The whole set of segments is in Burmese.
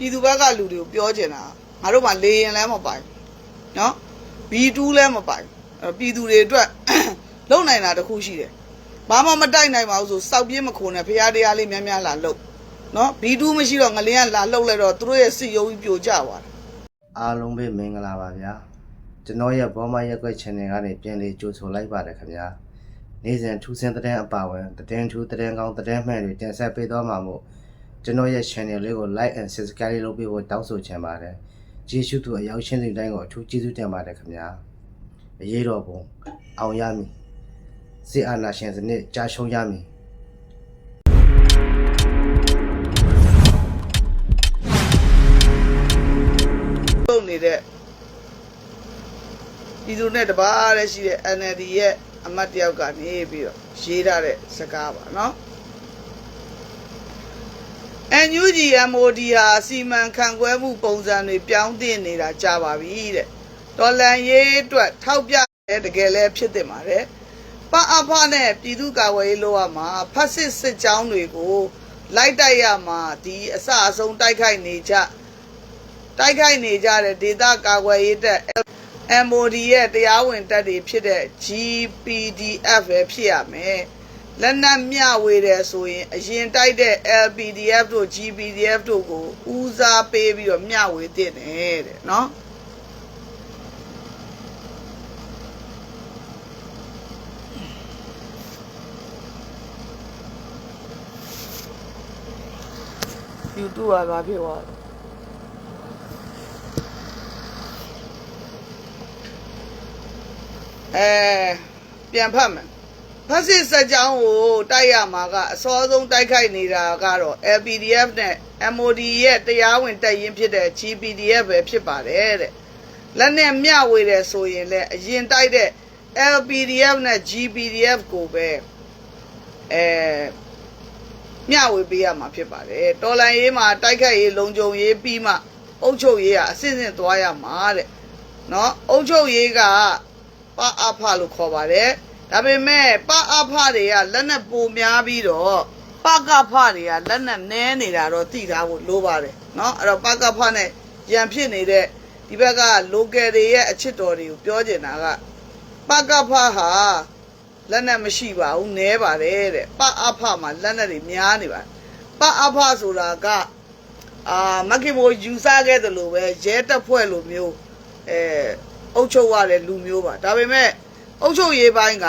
ပြည်သူဘက်ကလူတွေကိုပြောချင်တာငါတို့မှလေရင်လည်းမပိုင်နော် B2 လည်းမပိုင်အဲ့တော့ပြည်သူတွေအတွက်လုံနိုင်တာတစ်ခုရှိတယ်ဘာမှမတိုက်နိုင်ပါဘူးဆိုစောက်ပြင်းမခုံနဲ့ဖရားတရားလေးများများလာလှုပ်နော် B2 မရှိတော့ငလင်းကလာလှုပ်လိုက်တော့သူတို့ရဲ့စစ်ရုံးကြီးပြိုကျသွားတယ်အားလုံးပဲမင်္ဂလာပါဗျာကျွန်တော်ရဲ့ဘောမရက်ွက် channel ကနေပြန်လေးကြိုဆိုလိုက်ပါတယ်ခင်ဗျာနေ့စဉ်ထူးဆန်းတဲ့အပါဝင်တဲ့ထူးတဲ့ကောင်းတဲ့မှန်တွေတင်ဆက်ပေးသွားမှာမို့ ကျွန်တော်ရဲ့ channel လေးကို like and subscribe လုပ်ပေးဖို့တောင်းဆိုချင်ပါတယ်ကျေးဇူးသူအရောက်ချင်းစီတိုင်းကိုအထူးကျေးဇူးတင်ပါတယ်ခင်ဗျာအရေးတော်ပုံအောင်ရမည်စစ်အာဏာရှင်စနစ်ကြာရှုံးရမည်လုပ်နေတဲ့ပြည်သူနဲ့တပါးတည်းရှိတဲ့ NLD ရဲ့အမတ်တယောက်ကနေပြီးတော့ရေးထားတဲ့စကားပါနော် NUG MOD ဟာစီမံခန့်ခွဲမှုပုံစံတွေပြောင်းတင်နေတာကြာပါပြီတဲ့တော်လန်ရေးအတွက်ထောက်ပြတဲ့တကယ်လဲဖြစ်တင်ပါတယ်ပအဖနဲ့ပြည်သူ့ကာကွယ်ရေးလုပ်ရမှာဖက်စစ်စစ်ကြောင်းတွေကိုလိုက်တိုက်ရမှာဒီအစအဆုံးတိုက်ခိုက်နေကြတိုက်ခိုက်နေကြတဲ့ဒေသကာကွယ်ရေးတပ် MOD ရဲ့တရားဝင်တပ်တွေဖြစ်တဲ့ GPDF ပဲဖြစ်ရမယ်။ လက်နက်မျှဝေတယ်ဆိုရင်အရင်တိုက်တဲ့ LPDF တို့ GPDF တို့ကိုဦးစားပေးပြီးတော့မျှဝေတင်တယ်တဲ့နော်။ YouTube ကဘာဖြစ်သွားလဲအဲပြန်ဖတ်မယ် ဖက်စစ်စက်ကြောင်းကိုတိုက်ရမှာကအစောဆုံးတိုက်ခိုက်နေတာကတော့ LPDF နဲ့ MOD ရဲ့တရားဝင်တပ်ရင်းဖြစ်တဲ့ GPDF ပဲဖြစ်ပါတယ်တဲ့လက်နဲ့မျှဝေတယ်ဆိုရင်လည်းအရင်တိုက်တဲ့ LPDF နဲ့ GPDF ကိုပဲအဲမျှဝေပေးရမှာဖြစ်ပါတယ်တော်လန်ရေးမှာတိုက်ခိုက်ရေးလုံခြုံရေးပြီးမှအုပ်ချုပ်ရေးကအစစ်အစစ်သွားရမှာတဲ့နော်အုပ်ချုပ်ရေးကပအဖလို့ခေါ်ပါတယ် ဒါပေမဲ့ပအဖတွေကလက်နဲ့ပိုများပြီးတော့ပကဖတွေကလက်နဲ့နဲနေတာတော့သိထားဖို့လိုပါတယ်เนาะအဲ့တော့ပကဖနဲ့ရန်ဖြစ်နေတဲ့ဒီဘက်က local တွေရဲ့အချစ်တော်တွေကိုပြောချင်တာကပကဖဟာလက်နဲ့မရှိပါဘူးနဲပါတယ်တဲ့ပအဖမှာလက်နဲ့တွေများနေပါတယ်ပအဖဆိုတာကအာမက္ကိမိုယူဆခဲ့တယ်လို့ပဲရဲတပ်ဖွဲ့လိုမျိုးအဲ အုပ်ချုပ်ရတဲ့လူမျိုးပါဒါပေမဲ့ အုပ်ချုပ်ရေးပိုင်းက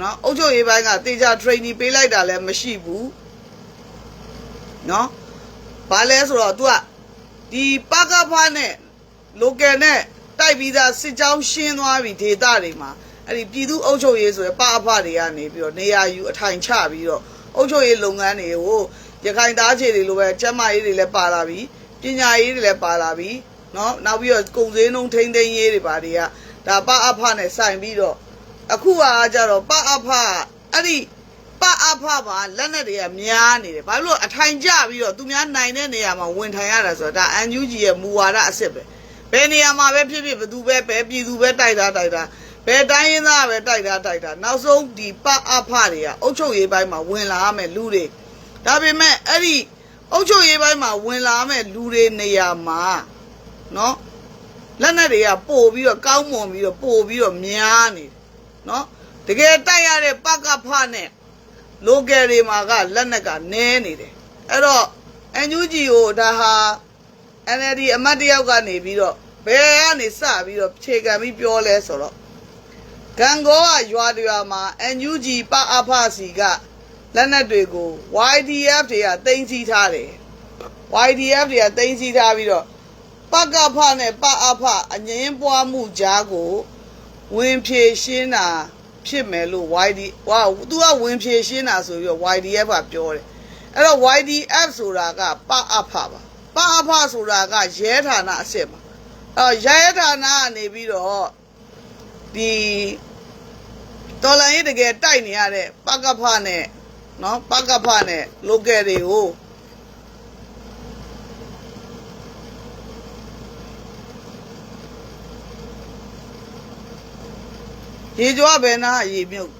နော်အုပ်ချုပ်ရေးပိုင်းကတေချာ training ပေးလိုက်တာလည်းမရှိဘူးနော်ဘာလဲဆိုတော့ तू ကဒီပကဖားနဲ့ local နဲ့တိုက်ပြီးသားစစ်ကြောင်းရှင်းသွားပြီဒေသတွေမှာအဲ့ဒီပြည်သူအုပ်ချုပ်ရေးဆိုရယ်ပအဖတွေကနေပြီးတော့နေရာယူအထိုင်ချပြီးတော့အုပ်ချုပ်ရေးလုပ်ငန်းတွေကိုရခိုင်သားခြေတွေလိုပဲကျန်းမာရေးတွေလည်းပါလာပြီပညာရေးတွေလည်းပါလာပြီနော်နောက်ပြီးတော့ကုံစင်းနှုံထိမ့်သိမ်းရေးတွေပါတွေကဒါပအဖနဲ့ဆိုင်ပြီးတော့ အခုကကြတော့ပအဖအဲ့ဒီပအဖမှာလက်နက်တွေကများနေတယ်ဘာလို့လဲအထိုင်ကျပြီးတော့သူများနိုင်တဲ့နေရာမှာဝင်ထိုင်ရတာဆိုတာဒါအန်ယူဂျီရဲ့မူဝါဒအစ်စ်ပဲဘယ်နေရာမှာပဲဖြစ်ဖြစ်ဘယ်သူပဲပဲပြည်သူပဲတိုက်တာတိုက်တာဘယ်တိုင်းရင်းသားပဲတိုက်တာတိုက်တာနောက်ဆုံးဒီပအဖတွေကအုတ်ချုပ်ရေးပိုင်းမှာဝင်လာရမယ်လူတွေဒါပေမဲ့အဲ့ဒီအုတ်ချုပ်ရေးပိုင်းမှာဝင်လာရမယ်လူတွေနေရာမှာနော်လက်နက်တွေကပို့ပြီးတော့ကောင်းမွန်ပြီးတော့ပို့ပြီးတော့များနေတယ် နော်တကယ်တိုက်ရတဲ့ပကဖနဲ့ local တွေမှာကလက်နက်ကနည်းနေတယ်အဲ့တော့ NUG ကိုဒါဟာ NLD အမတ်တယောက်ကနေပြီးတော့ဘယ်ကနေစပြီးတော့ခြေခံပြီးပြောလဲဆိုတော့ဂံကောကရွာတွေရွာမှာ NUG ပအဖစီကလက်နက်တွေကို YDF တွေကတင်စီထားတယ် YDF တွေကတင်စီထားပြီးတော့ပကဖနဲ့ပအဖအငင်းပွားမှုကြားကို ဝင်ဖြည့်ရှင်းတာဖြစ်မယ်လို့ YD ဝါသူကဝင်ဖြည့်ရှင်းတာဆိုပြီးတော့ YDF ကပြောတယ်အဲ့တော့ YDF ဆိုတာကပအဖပါပအဖဆိုတာကရဲဌာနအစ်စ်ပါအဲ့တော့ရဲဌာနကနေပြီးတော့ဒီတော်လိုင်းရေးတကယ်တိုက်နေရတဲ့ပကဖနဲ့နော်ပကဖနဲ့ local တွေကို ရေကျော်ကဘယ်နာရေမြုပ်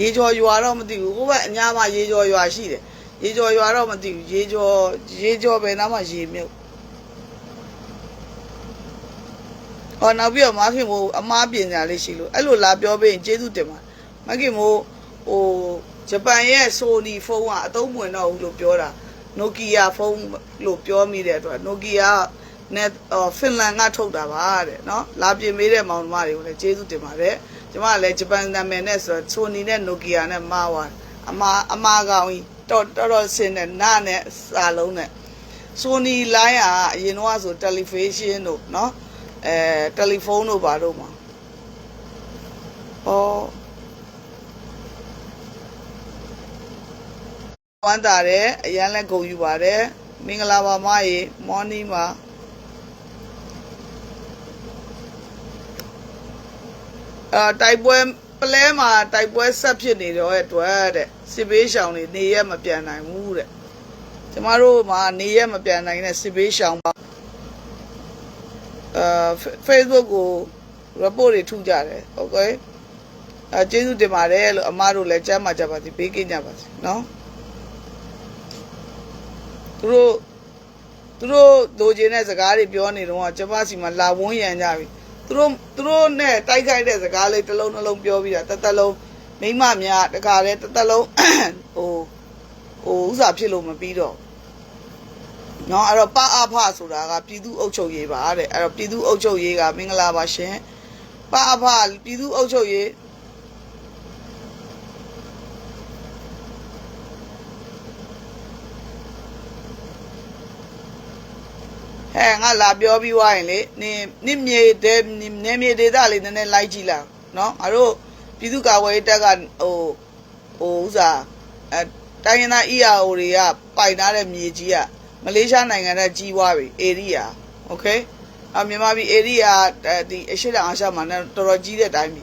ရေကျော်ရွာတော့မသိဘူးဟိုဘက်အညာမှာရေကျော်ရွာရှိတယ်ရေကျော်ရွာတော့မသိဘူးရေကျော်ရေကျော်ပဲနားမှာရေမြုပ်ဟောနောက်ပြီးတော့မခင်မို့အမားပြင်ညာလေးရှိလို့အဲ့လိုလာပြောပေးရင်ကျေးဇူးတင်ပါတယ်မခင်မို့ဟိုဂျပန်ရဲ့ Sony ဖုန်းကအသုံးဝင်တော့ဘူးလို့ပြောတာ Nokia ဖုန်းလို့ပြောမိတဲ့အတွက် Nokia နဲ့ဖင်လန်ကထုတ်တာပါတဲ့เนาะလာပြင်ပေးတဲ့မောင်နှမတွေကိုလည်းကျေးဇူးတင်ပါတယ်ကျမကလည်းဂျပန်နာမည်နဲ့ဆိုတော့ Sony နဲ့ Nokia နဲ့မှားသွားအမားအမားကောင်ကြီးတော်တော်တော်ဆင်းတဲ့နားနဲ့စာလုံးနဲ့ Sony line ကအရင်တော့ဆို television တို့เนาะအဲတယ်လီဖုန်းတို့ပါတို့မှာဟောဝမ်းတာတယ်အရန်လည်းဂုဏ်ယူပါတယ်မင်္ဂလာပါမရေ morning မှာ အာတိုက်ပွဲပလဲမှာတိုက်ပွဲဆက်ဖြစ်နေတော့ရဲ့အတွက်တဲ့စစ်ဘေးရှောင်တွေနေရက်မပြန်နိုင်ဘူးတဲ့ကျမတို့မှာနေရက်မပြန်နိုင်တဲ့စစ်ဘေးရှောင်ပါအာ Facebook ကို report တွေထုတ်ကြတယ်โอเคအဲကျေးဇူးတင်ပါတယ်လို့အမားတို့လည်းကြားမှာကြပါစီဘေးကင်းကြပါစီเนาะသူတို့သူတို့လိုချင်တဲ့စကားတွေပြောနေတော့ကျမစီမှာလာဝန်းရံကြပြီ သူတို့သူတို့နဲ့တိုက်ခိုက်တဲ့စကားလေးတစ်လုံးနှလုံးပြောပြီးတာတစ်သက်လုံးမိမများတခါလဲတစ်သက်လုံးဟိုဟိုဥစားဖြစ်လို့မပြီးတော့เนาะအဲ့တော့ပအဖဆိုတာကပြည်သူအုပ်ချုပ်ရေးပါတဲ့အဲ့တော့ပြည်သူအုပ်ချုပ်ရေးကမင်္ဂလာပါရှင်ပအဖပြည်သူအုပ်ချုပ်ရေး ဟဲ့ငါလာပြောပြီးွားရင်လေနင်နစ်မြေတဲ့နေမြေဒေသလေးနည်းနည်းလိုက်ကြည့်လာနော်ငါတို့ပြည်သူ့ကာကွယ်ရေးတပ်ကဟိုဟိုဥစားအဲတိုင်းရင်းသား EAO တွေကပိုင်ထားတဲ့မြေကြီးကမလေးရှားနိုင်ငံနဲ့ကြီးွားပြီ area okay အမြန်မာပြည် area ဒီအရှိတောင်အာရှမှာတော်တော်ကြီးတဲ့အတိုင်းပြီ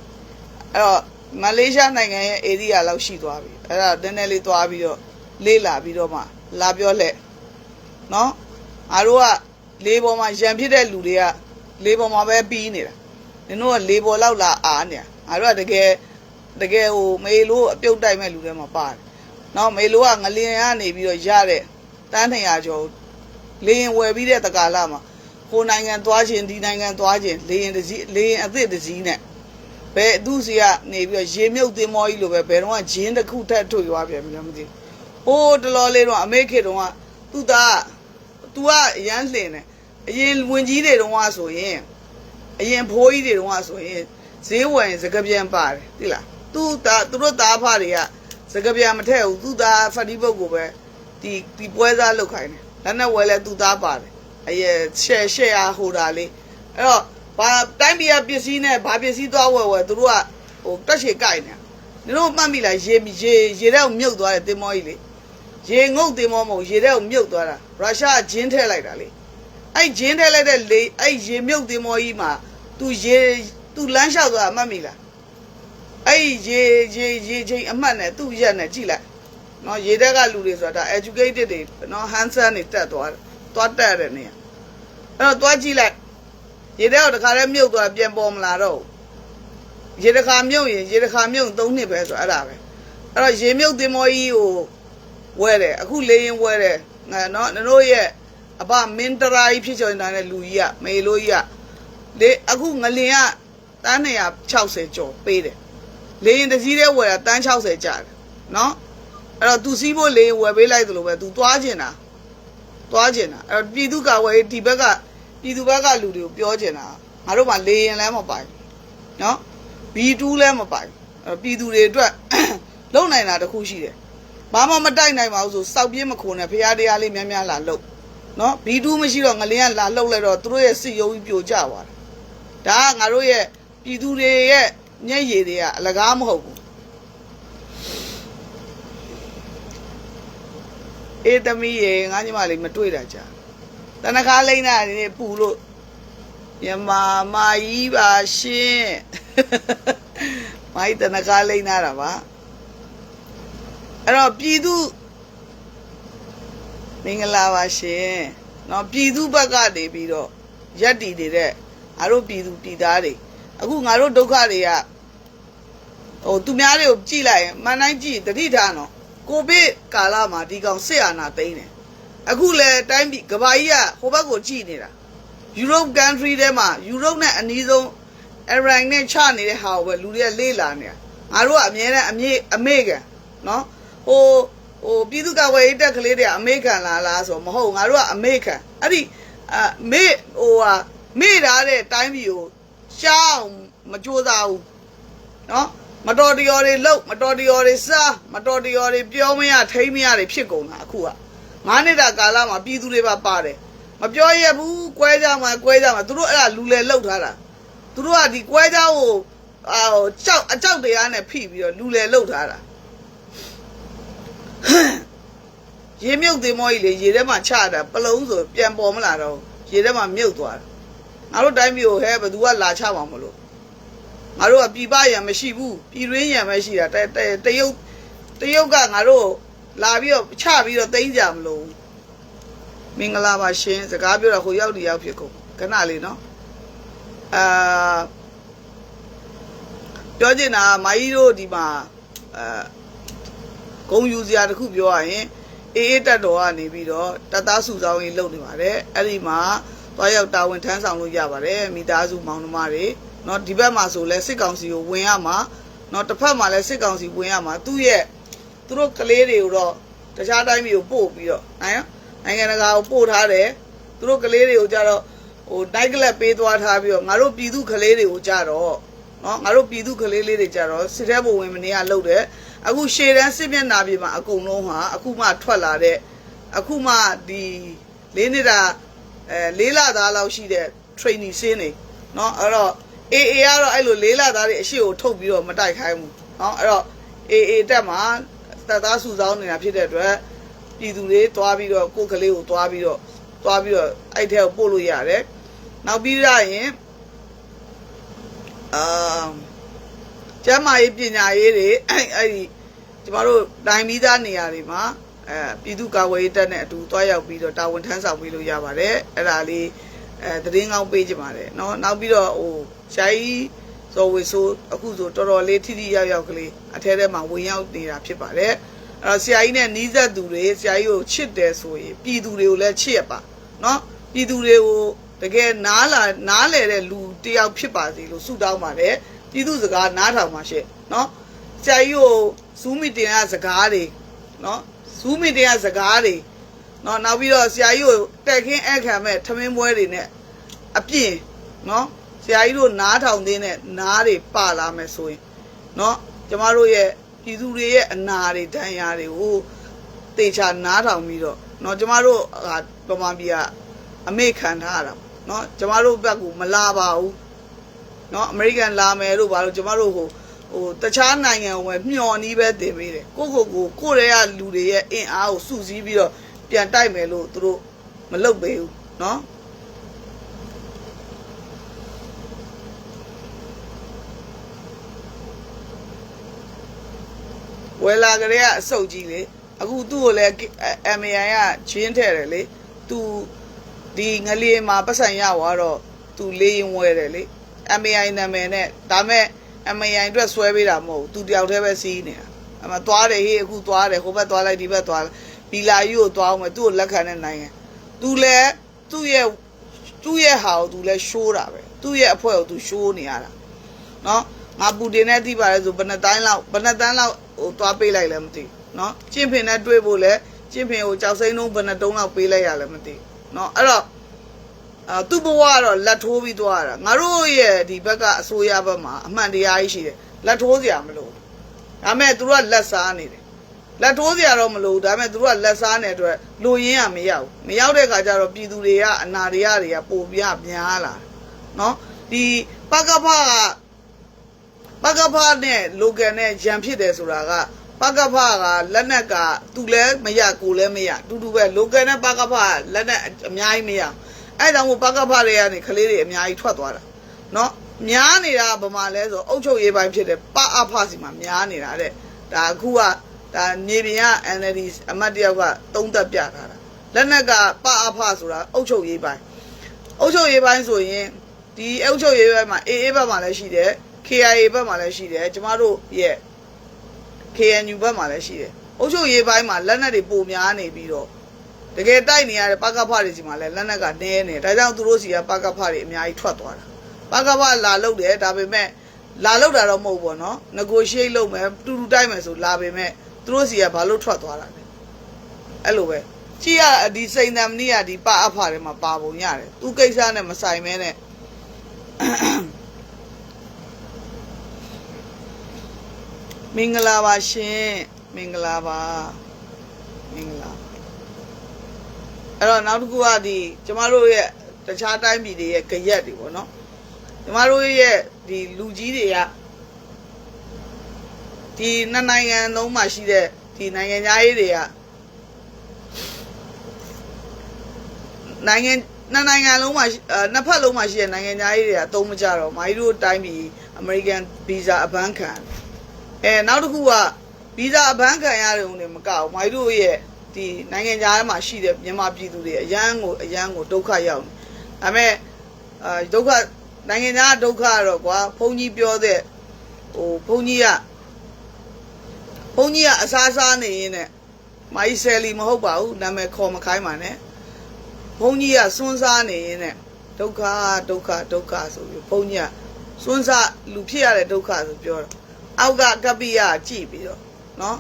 အဲ့တော့မလေးရှားနိုင်ငံရဲ့ area လောက်ရှိသွားပြီအဲ့ဒါနည်းနည်းလေးသွားပြီးတော့လေးလာပြီးတော့မှလာပြောလက်နော်ငါတို့က လေးပေါ်မှာရံဖြစ်တဲ့လူတွေကလေးပေါ်မှာပဲပြီးနေတာနင်တို့ကလေးပေါ်လောက်လာအားနေတာငါတို့ကတကယ်တကယ်ဟိုမေလို့အပြုတ်တိုက်မဲ့လူတွေမှာပါတယ်နော်မေလို့ကငလျင်ကနေပြီးတော့ရတဲ့တန်း200ကျော်လေရင်ဝယ်ပြီးတဲ့တကာလမှာဟိုနိုင်ငံသွားခြင်းဒီနိုင်ငံသွားခြင်းလေရင်တစ်စီးလေရင်အသစ်တစ်စီးနဲ့ဘယ်သူစီကနေပြီးတော့ရေမြုပ်တင်မောကြီးလိုပဲဘယ်တော့မှဂျင်းတစ်ခုထက်ထုတ်ရွာပြန်ပြီလည်းမသိဘူးဟိုတလောလေးတော့အမေခေတုံးကသူ့သား तू ကအရန်လှင်တယ်အရင်ဝင်ကြီးတွေတုန်းကဆိုရင်အရင်ဘိုးကြီးတွေတုန်းကဆိုရင်ဈေးဝယ်ရင်စကပြန်ပါတယ်သိလားသူ့သားသူတို့သားဖတွေကစကပြန်မထည့်ဘူးသူ့သားဖတ်ဒီပုတ်ကိုပဲဒီဒီပွဲစားလောက်ခိုင်းတယ်လက်နဲ့ဝယ်လဲသူ့သားပါတယ်အရင်ရှယ်ရှယ်အားဟိုတာလေးအဲ့တော့ဘာတိုင်းပြည်ကပစ္စည်းနဲ့ဘာပစ္စည်းသွားဝယ်ဝယ်သူတို့ကဟိုတက်ရှည်ကြိုက်နေနင်တို့မှတ်မိလားရေရေရေတဲ့ကိုမြုပ်သွားတယ်တင်မောကြီးလေ ရေငုတ်တင်မောမဟုတ်ရေတဲ့ကိုမြုပ်သွားတာရုရှားကဂျင်းထည့်လိုက်တာလေအဲ့ဂျင်းထဲလိုက်တဲ့လေအဲ့ရေမြုပ်သင်္ဘောကြီးမှာ तू ရေ तू လမ်းလျှောက်သွားအမှတ်မိလားအဲ့ရေရေရေချင်းအမှတ်နဲ့သူ့ရက်နဲ့ကြည့်လိုက်နော်ရေတက်ကလူတွေဆိုတာဒါ educated တွေနော် handsome တွေတက်သွားတယ်သွားတက်တဲ့နေရာအဲ့တော့သွားကြည့်လိုက်ရေတက်တော့တခါတည်းမြုပ်သွားပြန်ပေါ်မလာတော့ဘူးရေတခါမြုပ်ရင်ရေတခါမြုပ်၃နှစ်ပဲဆိုအဲ့ဒါပဲအဲ့တော့ရေမြုပ်သင်္ဘောကြီးကို ဝဲတယ်အခုလေရင်ဝဲတယ်နော်တို့ရဲ့အဘမင်းတရာကြီးဖြစ်ချင်တဲ့လူကြီးကမေလို့ကြီးကလေအခုငလင်ကတန်း260ကျော်ပေးတယ်လေရင်တစ်စီးတည်းဝယ်တာတန်း60ကျတယ်နော်အဲ့တော့ तू စီးဖို့လေရင်ဝယ်ပေးလိုက်သလိုပဲ तू သွားကျင်တာသွားကျင်တာအဲ့တော့ပြည်သူ့ကာဝယ်ဒီဘက်ကပြည်သူဘက်ကလူတွေကိုပြောကျင်တာငါတို့မှလေရင်လည်းမပိုင်နော် B2 လည်းမပိုင်အဲ့ပြည်သူတွေအတွက်လုံနိုင်တာတခုရှိတယ် ဘာမှမတိုက်နိုင်ပါဘူးဆိုစောက်ပြင်းမခုံနဲ့ဖရားတရားလေးများများလာလုပ်နော်ဘီတူးမရှိတော့ငလင်းကလာလှုပ်လိုက်တော့သူတို့ရဲ့စစ်ရုံးကြီးပြိုကျသွားတယ်ဒါကငါတို့ရဲ့ပြည်သူတွေရဲ့မျက်ရည်တွေကအလကားမဟုတ်ဘူး အေးသမီးရေငါညီမလေးမတွေ့တာကြာတနခါလိမ့်တာနေပူလို့မြမမာကြီးပါရှင်မိုင်းတနခါလိမ့်တာပါ အဲ့တော့ပြည်သူ မင်္ဂလာပါရှင်เนาะပြည်သူဘက်ကနေပြီးတော့ရက်တီနေတဲ့ငါတို့ပြည်သူပြည်သားတွေအခုငါတို့ဒုက္ခတွေကဟိုသူများတွေကိုကြည့်လိုက်ရင်မန်တိုင်းကြည့်တတိထားနော် ကိုဗစ်ကာလမှာဒီကောင်စစ်အာဏာသိမ်းတယ်အခုလဲတိုင်းပြည်ကဘာကြီးကဟိုဘက်ကိုကြည့်နေတာ Europe country ထဲမှာ Europe နဲ့အနီးဆုံး Iran နဲ့ချနေတဲ့ဟာကိုပဲလူတွေကလေ့လာနေတာငါတို့ကအမြဲတမ်းအမေအမေကန်နော် ဟိုဟိုပြည်သူ့ကာကွယ်ရေးတပ်ကလေးတွေကအမေရိကန်လာလားဆိုတော့မဟုတ်ငါတို့ကအမေရိကန်အဲ့ဒီအမေဟိုဟာမေ့ထားတဲ့တိုင်းပြည်ကိုရှောင်းမကြိုးစားဘူးနော်မတော်တရော်တွေလှုပ်မတော်တရော်တွေစားမတော်တရော်တွေပြောမရထိမရတွေဖြစ်ကုန်တာအခုကငါးနှစ်တာကာလမှာပြည်သူတွေပါပါတယ်မပြောရဘူးကွဲကြမှာကွဲကြမှာသူတို့အဲ့ဒါလူလဲလှုပ်ထားတာသူတို့ကဒီကွဲကြကိုအာကြောက်အကြောက်တရားနဲ့ဖိပြီးတော့လူလဲလှုပ်ထားတာ ရေမြုပ်သေးမောကြီးလေရေထဲမှာချတာပလုံးဆိုပြန်ပေါ်မလာတော့ရေထဲမှာမြုပ်သွားတာငါတို့တိုင်းပြည်ကိုဟဲဘယ်သူကလာချမှာမလို့ငါတို့ကပြည်ပရံမရှိဘူးပြည်ရင်းရံမရှိတာတတတရုတ်တရုတ်ကငါတို့လာပြီးတော့ချပြီးတော့တိမ့်ကြမလို့မင်္ဂလာပါရှင်စကားပြောတာဟိုရောက်ဒီရောက်ဖြစ်ကုန်ခဏလေးနော်အာပြောချင်တာကမာကြီးတို့ဒီမှာအဲ ဂုံယူစရာတစ်ခုပြောရရင်အေးအေးတက်တော်ကနေပြီးတော့တပ်သားစုဆောင်ရေးလုပ်နေပါတယ်အဲ့ဒီမှာသွားရောက်တာဝန်ထမ်းဆောင်လို့ရပါတယ်မိသားစုမောင်နှမတွေเนาะဒီဘက်မှာဆိုလဲစစ်ကောင်စီကိုဝင်ရမှာเนาะတစ်ဖက်မှာလဲစစ်ကောင်စီဝင်ရမှာသူ့ရဲ့သူတို့ကလေးတွေကိုတော့တခြားတိုင်းမျိုးပို့ပြီးတော့နိုင်နိုင်ငံတကာကိုပို့ထားတယ်သူတို့ကလေးတွေကိုကြတော့ ဟိုတိုက်ကလက်ပေးသွားထားပြီးတော့ငါတို့ပြည်သူကလေးတွေကိုကြတော့နော်ငါတို့ပြည်သူကလေးလေးတွေကြတော့စစ်တဲ့ဘဝင်မနေရလှုပ်တယ် အခုရှေ့တန်းစစ်မျက်နှာပြင်မှာအကုန်လုံးဟာအခုမှထွက်လာတဲ့အခုမှဒီလေးနှစ်တာအဲလေးလသားလောက်ရှိတဲ့ training စင်းနေနော်အဲ့တော့ AA ကတော့အဲ့လိုလေးလသားတွေအရှိကိုထုတ်ပြီးတော့မတိုက်ခိုင်းဘူးနော်အဲ့တော့ AA တက်မှာတပ်သားစုဆောင်းနေတာဖြစ်တဲ့အတွက်ပြည်သူတွေတွားပြီးတော့ကိုယ်ကလေးကိုတွားပြီးတော့တွားပြီးတော့အဲ့ထဲကိုပို့လို့ရတယ်နောက်ပြီးရရင်အာကျမ်းမာရေးပညာရေးတွေအဲ့အဲ့ဒီ ကျမတို့တိုင်းပြီးသားနေရာတွေမှာအဲပြည်သူ့ကာကွယ်ရေးတပ်နဲ့အတူတွားရောက်ပြီးတော့တာဝန်ထမ်းဆောင်ပြီးလို့ရပါတယ်အဲ့ဒါလေးအဲသတင်းကောင်းပေးကြပါတယ်เนาะနောက်ပြီးတော့ဟိုရှားကြီးဇော်ဝေဆိုးအခုဆိုတော်တော်လေးထိထိရောက်ရောက်ကလေးအထဲထဲမှာဝင်ရောက်နေတာဖြစ်ပါတယ်အဲ့တော့ဆရာကြီးနဲ့နီးစပ်သူတွေဆရာကြီးကိုချစ်တယ်ဆိုရင်ပြည်သူတွေကိုလည်းချစ်ရပါเนาะပြည်သူတွေကို တကယ်နားလာနားလေတဲ့လူတယောက်ဖြစ်ပါစေလို့ဆုတောင်းပါတယ်ပြည်သူစကားနားထောင်ပါရှင့်နော် ဆရာကြီးကိုဇူးမီတင်ရစကားတွေနော်ဇူးမီတင်ရစကားတွေနော်နောက်ပြီးတော့ဆရာကြီးကိုတက်ခင်းအခံမဲ့ထမင်းပွဲတွေနဲ့အပြင်နော်ဆရာကြီးတို့နားထောင်သေးတဲ့နားတွေပါလာမယ်ဆိုရင်နော်ကျမတို့ရဲ့ပြည်သူတွေရဲ့အနာတွေဒဏ်ရာတွေကိုတေချာနားထောင်ပြီးတော့နော်ကျမတို့ဟာပမာပြအမေခံထားရတာနော်ကျမတို့ဘက်ကမလာပါဘူးနော်အမေရိကန်လာမယ်လို့ဘာလို့ကျမတို့ဟို ဟိုတခြားနိုင်ငံကိုပဲမျှော်နီးပဲတင်ပေးတယ်ကိုကိုကိုကိုရဲကလူတွေရဲ့အင်အားကိုစုစည်းပြီးတော့ပြန်တိုက်မယ်လို့သူတို့မလုပ်ပေးဘူးเนาะဝယ်လာကြတဲ့ကအစုပ်ကြီးလေအခုသူ့ကိုလည်း MAI ကချင်းထဲတယ်လေသူဒီငလျင်မှာပတ်စံရသွားတော့သူလေးရင်ဝဲတယ်လေ MAI နာမည်နဲ့ဒါမဲ့ MAI အတွက်ဆွဲပေးတာမဟုတ်ဘူးသူတယောက်တည်းပဲစီးနေတာအမသွားတယ်ဟေးအခုသွားတယ်ဟိုဘက်သွားလိုက်ဒီဘက်သွားလိုက်ဘီလာယူကိုသွားအောင်မယ်သူ့ကိုလက်ခံတဲ့နိုင်ငံသူလည်းသူ့ရဲ့သူ့ရဲ့ဟာကိုသူလည်းရှိုးတာပဲသူ့ရဲ့အဖွဲ့ကိုသူရှိုးနေရတာနော်ငါပူတင်နဲ့သိပါတယ်ဆိုဘယ်နှတိုင်းလောက်ဘယ်နှတန်းလောက်ဟိုသွားပေးလိုက်လဲမသိဘူးနော်ကျင့်ဖင်နဲ့တွေ့ဖို့လဲကျင့်ဖင်ကိုကြောက်စိမ့်လုံးဘယ်နှတုံးလောက်ပေးလိုက်ရလဲမသိဘူးနော်အဲ့တော့ အာသူ့ဘဝကတော့လက်ထိုးပြီးသွားတာငါတို့ရဲ့ဒီဘက်ကအစိုးရဘက်မှာအမှန်တရားကြီးရှိတယ်လက်ထိုးစရာမလိုဒါမဲ့သူတို့ကလက်စားနေတယ်လက်ထိုးစရာတော့မလိုဒါမဲ့သူတို့ကလက်စားနေတဲ့အတွက်လူရင်းကမရောက်မရောက်တဲ့ခါကျတော့ပြည်သူတွေကအနာတွေကတွေကပိုပြများလာနော်ဒီပကဖကပကဖနဲ့ local နဲ့ရန်ဖြစ်တယ်ဆိုတာကပကဖကလက်နက်ကသူလည်းမရကိုလည်းမရအတူတူပဲ local နဲ့ပကဖကလက်နက်အများကြီးမရ အဲ့ဒါမို့ပကဖတွေကနေခလေးတွေအများကြီးထွက်သွားတာနော်များနေတာကဘာမှလဲဆိုအုတ်ချုပ်ရေးပိုင်းဖြစ်တယ်ပအဖစီမှာများနေတာတဲ့ဒါအခုကဒါနေပြင်က NLD အမတ်တယောက်ကသုံးသက်ပြထားတာလက်နက်ကပအဖဆိုတာအုတ်ချုပ်ရေးပိုင်းအုတ်ချုပ်ရေးပိုင်းဆိုရင်ဒီအုတ်ချုပ်ရေးပိုင်းမှာ AA ဘက်မှာလည်းရှိတယ် KIA ဘက်မှာလည်းရှိတယ်ကျမတို့ရဲ့ KNU ဘက်မှာလည်းရှိတယ်အုပ်ချုပ်ရေးပိုင်းမှာလက်နက်တွေပုံများနေပြီးတော့ တကယ်တိုက်နေရတဲ့ပါကဖတွေစီမှာလည်းလက်နက်ကနည်းနေဒါကြောင့်သူတို့စီကပါကဖတွေအများကြီးထွက်သွားတာပါကဖလာလုတ်တယ်ဒါပေမဲ့လာလုတ်တာတော့မဟုတ်ဘောနော်ငကိုရှိတ်လုတ်မယ်တူတူတိုက်မယ်ဆိုလာပေမဲ့သူတို့စီကဘာလို့ထွက်သွားတာလဲအဲ့လိုပဲကြည်ရဒီစိန်သံမဏိကဒီပါအဖထဲမှာပါပုံရတယ်သူကိစ္စနဲ့မဆိုင်မဲနဲ့မင်္ဂလာပါရှင်မင်္ဂလာပါ အဲ့တော့နောက်တစ်ခုကဒီကျမတို့ရဲ့တခြားတိုင်းပြည်တွေရဲ့ကြရက်တွေပေါ့နော်ကျမတို့ရဲ့ဒီလူကြီးတွေကဒီနှစ်နိုင်ငံလုံးမှာရှိတဲ့ဒီနိုင်ငံသားရေးတွေကနိုင်ငံနှစ်နိုင်ငံလုံးမှာရှိအဲနှစ်ဖက်လုံးမှာရှိတဲ့နိုင်ငံသားရေးတွေကအသုံးမကြတော့မိုင်းတို့တိုင်းပြည်အမေရိကန်ဗီဇာအပန်းခံတယ်အဲနောက်တစ်ခုကဗီဇာအဘန်းခံရတယ်ဦးနေမကဘူးမိုင်းတို့ရဲ့ ဒီနိုင်ငံခြားမှာရှိတဲ့မြန်မာပြည်သူတွေအရန်ကိုအရန်ကိုဒုက္ခရောက်နေဒါပေမဲ့အာဒုက္ခနိုင်ငံခြားဒုက္ခကတော့ကွာဘုန်းကြီးပြောတဲ့ဟိုဘုန်းကြီးကဘုန်းကြီးကအစားစားနေရင်းနဲ့မိုင်းဆယ်လီမဟုတ်ပါဘူးနာမည်ခေါ်မခိုင်းပါနဲ့ဘုန်းကြီးကစွန်းစားနေရင်းနဲ့ဒုက္ခဒုက္ခဒုက္ခဆိုပြီးဘုန်းကြီးကစွန်းစားလူဖြစ်ရတဲ့ဒုက္ခဆိုပြောတာအောက်ကကပ္ပိယကြည့်ပြီးတော့နော်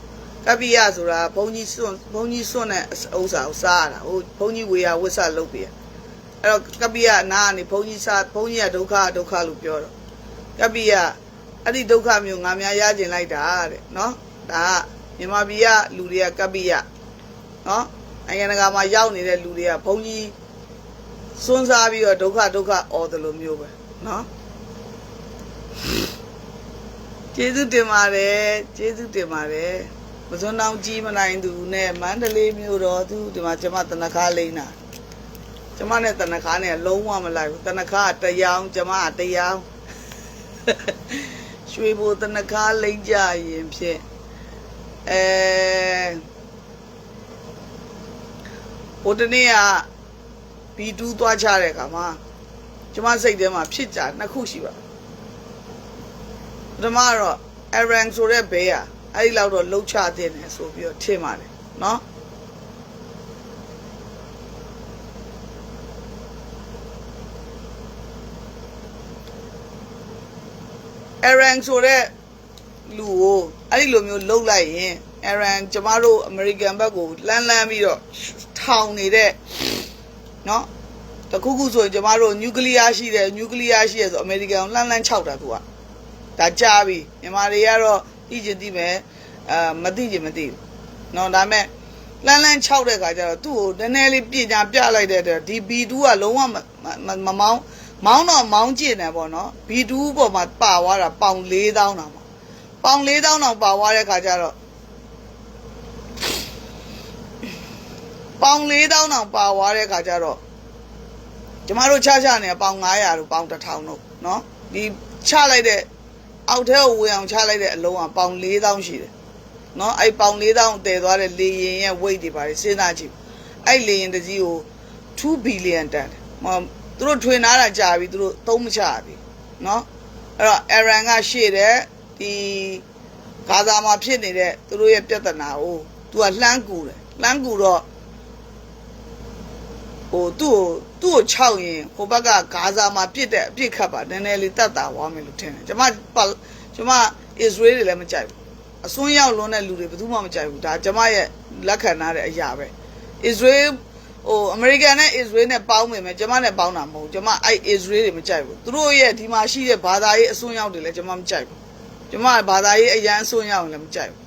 ကပ္ပိယဆိုတာဘုန်းကြီးစွန့်ဘုန်းကြီးစွန့်တဲ့ဥစ္စာကိုစားရတာဟိုဘုန်းကြီးဝေယဝိဆလုပ်ပြီးအဲ့တော့ကပ္ပိယနာကနေဘုန်းကြီးစားဘုန်းကြီးကဒုက္ခဒုက္ခလို့ပြောတော့ကပ္ပိယအဲ့ဒီဒုက္ခမျိုးငါများရကျင်လိုက်တာတဲ့နော်ဒါကမြန်မာပြည်ကလူတွေကကပ္ပိယနော်နိုင်ငံတကာမှာရောက်နေတဲ့လူတွေကဘုန်းကြီးစွန့်စားပြီးတော့ဒုက္ခဒုက္ခអော်တယ်လို့မျိုးပဲနော်ကျေးဇူးတင်ပါတယ်ကျေးဇူးတင်ပါတယ် မစွန်းတောင်ကြီးမနိုင်သူနဲ့မန္တလေးမြို့တော်သူဒီမှာကျမတနခါလိမ့်တာကျမနဲ့တနခါနဲ့လုံးဝမလိုက်ဘူးတနခါကတရောင်ကျမကတရောင်ရွှေဘိုတနခါလိမ့်ကြရင်ဖြင့်အဲဟိုတနေ့ကဘီတူးသွားချတဲ့အခါမှာကျမစိတ်ထဲမှာဖြစ်ကြနှစ်ခုရှိပါပထမကတော့ Aaron ဆိုတဲ့ဘေးอ่ะ အဲ့ဒီလောက်တော့လှုပ်ချတဲ့တယ်ဆိုပြီးတော့ထင်ပါတယ်เนาะအရန်ဆိုတဲ့လူကိုအဲ့ဒီလိုမျိုးလှုပ်လိုက်ရင်အရန်ကျမတို့အမေရိကန်ဘက်ကိုလန်းလန်းပြီးတော့ထောင်နေတဲ့เนาะတခုခုဆိုရင်ကျမတို့နျူကလ িয়ার ရှိတယ်နျူကလ িয়ার ရှိရဆိုအမေရိကန်ကိုလန်းလန်းခြောက်တာသူက ဒါကြားပြီမြန်မာတွေကတော့ သိချင်သိမယ်အာမသိချင်မသိဘူးเนาะဒါပေမဲ့လန်းလန်း6တဲ့ခါကျတော့သူ့ကိုနည်းနည်းလေးပြင်ညာပြလိုက်တဲ့အတွက်ဒီ B2 ကလုံးဝမမမမောင်းမောင်းတော့မောင်းကျင်တယ်ပေါ့နော် B2 ပေါ်မှာပါသွားတာပေါင်4000တောင်ပါပေါင်4000တောင်ပါသွားတဲ့ခါကျတော့ပေါင်4000တောင်ပါသွားတဲ့ခါကျတော့ကျမတို့ချချနေပေါင်900တို့ပေါင်1000တို့เนาะဒီချလိုက်တဲ့ အောက်ထဲကိုဝင်အောင်ချလိုက်တဲ့အလုံးကပေါင်4000ရှိတယ်။နော်အဲ့ပေါင်4000တည်သွားတဲ့လေရင်ရဲ့ weight တွေပါတယ်စဉ်းစားကြည့်။အဲ့လေရင်တစ်ကြီးကို2 billion တန်တယ်။မသူတို့ထွင်ထားတာကြာပြီသူတို့သုံးမချဘူး။နော်အဲ့တော့ Aaron ကရှေ့တဲ့ဒီဂါဇာမှာဖြစ်နေတဲ့သူတို့ရဲ့ပြဿနာကိုသူကလှမ်းကူတယ်။လှမ်းကူတော့ဟိုသူ့ကို သူ့ကိုခြောက်ရင်ဟိုဘက်ကဂါဇာမှာပြစ်တဲ့အပြစ်ခတ်ပါနည်းနည်းလေးတတ်တာဝါမယ်လို့ထင်တယ်ကျွန်မပါကျွန်မအစ္စရေးတွေလည်းမကြိုက်ဘူးအစွန်းရောက်လွန်းတဲ့လူတွေဘယ်သူမှမကြိုက်ဘူးဒါကျွန်မရဲ့လက်ခံထားတဲ့အရာပဲအစ္စရေးဟိုအမေရိကန်နဲ့အစ္စရေးနဲ့ပေါင်းမိမယ်ကျွန်မနဲ့ပေါင်းတာမဟုတ်ဘူးကျွန်မအဲ့အစ္စရေးတွေမကြိုက်ဘူးသူတို့ရဲ့ဒီမှာရှိတဲ့ဘာသာရေးအစွန်းရောက်တွေလည်းကျွန်မမကြိုက်ဘူးကျွန်မဘာသာရေးအရန်အစွန်းရောက်ရင်လည်းမကြိုက်ဘူး